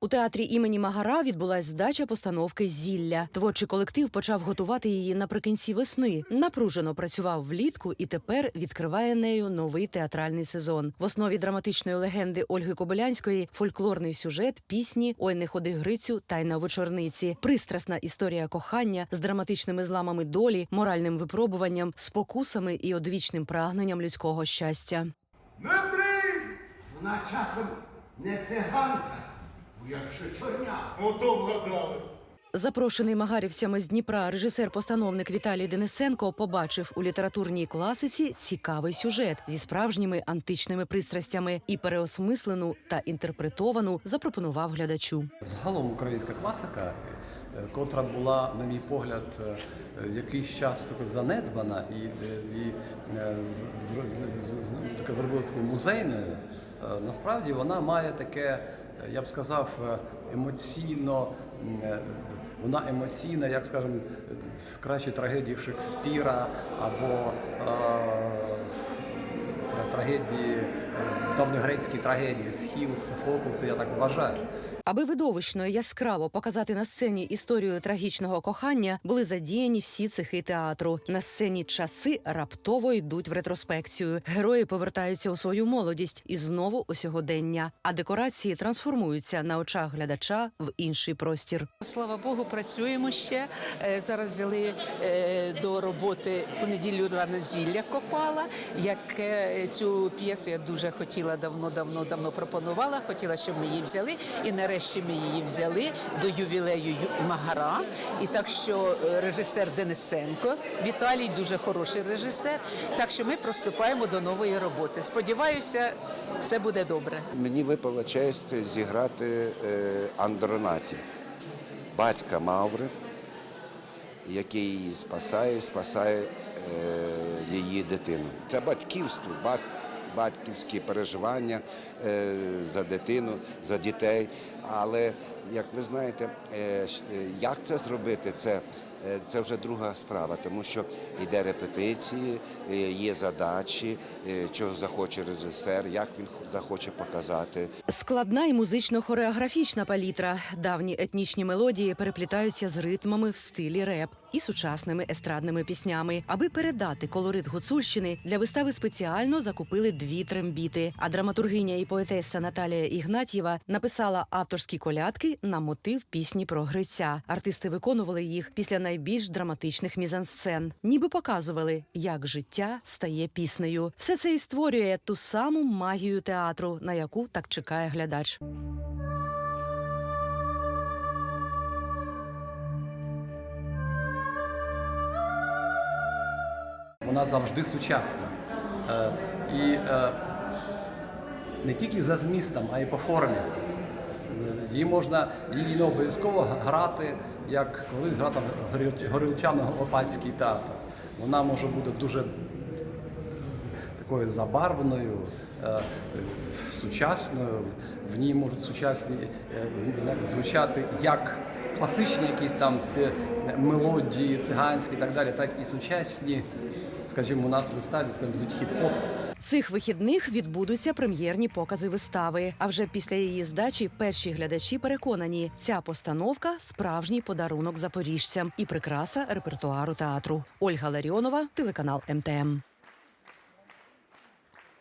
У театрі імені Магара відбулась здача постановки Зілля. Творчий колектив почав готувати її наприкінці весни. Напружено працював влітку і тепер відкриває нею новий театральний сезон. В основі драматичної легенди Ольги Кобилянської фольклорний сюжет, пісні Ой, не ходи Грицю тайна вечорниці, пристрасна історія кохання з драматичними зламами долі, моральним випробуванням, спокусами і одвічним прагненням людського щастя. Не! Вона часом не циганка, якщо чорня. Ото вгадали. Запрошений магарівцями з Дніпра режисер-постановник Віталій Денисенко побачив у літературній класиці цікавий сюжет зі справжніми античними пристрастями і переосмислену та інтерпретовану запропонував глядачу. Загалом українська класика, е, котра була, на мій погляд, е, якийсь час таки занедбана і, е, і е, з- з- з- з- таке зробила такою музейною, насправді вона має таке, я б сказав, е, емоційно. е, Вона емоційна, як скажемо, в кращій трагедії Шекспіра або е, трагедії, е, давньогрецькі трагедії, Схіл, Софокл, це я так вважаю. Аби видовищно і яскраво показати на сцені історію трагічного кохання, були задіяні всі цехи театру. На сцені часи раптово йдуть в ретроспекцію. Герої повертаються у свою молодість і знову у сьогодення. А декорації трансформуються на очах глядача в інший простір. Слава Богу, працюємо ще. Е, Зараз взяли е, до роботи понеділю рано зілля Копала. Яке цю п'єсу я дуже хотіла давно, давно, давно пропонувала. Хотіла, щоб ми її взяли. І нарешті ми її взяли до ювілею Магара. І так що е, режисер Денисенко Віталій дуже хороший режисер. Так що ми приступаємо до нової роботи. Сподіваюся, все буде добре. Мені випала честь зіграти е, Андронаті, батька Маври, який її спасає, спасає е, її дитину. Це батьківство, бат, батьківські переживання е, за дитину, за дітей. Але, як ви знаєте, е, е, як це зробити, це, це вже друга справа, тому що йде репетиції, е, є задачі, е, чого захоче режисер, як він захоче показати. Складна і музично-хореографічна палітра. Давні етнічні мелодії переплітаються з ритмами в стилі реп і сучасними естрадними піснями. Аби передати колорит гуцульщини, для вистави спеціально закупили дві трембіти. А драматургиня і поетеса Наталія Ігнатьєва написала авторські колядки на мотив пісні про Гриця. Артисти виконували їх після найбільш драматичних мізансцен, ніби показували, як життя стає піснею. Все це і створює ту саму магію театру, на яку так чекає глядач. Вона завжди сучасна. Е, І е, не тільки за змістом, а й по формі. Її можна її не обов'язково грати, як колись грав там горілчано-опацький театр. Вона може бути дуже такою забарвленою, е, сучасною. В ній можуть сучасні е, звучати як класичні якісь там е, мелодії, циганські і так далі, так і сучасні, скажімо, у нас виставі скажімо, хіп-хоп. Цих вихідних відбудуться прем'єрні покази вистави. А вже після її здачі перші глядачі переконані, ця постановка справжній подарунок запоріжцям і прикраса репертуару театру. Ольга Ларіонова, телеканал МТМ.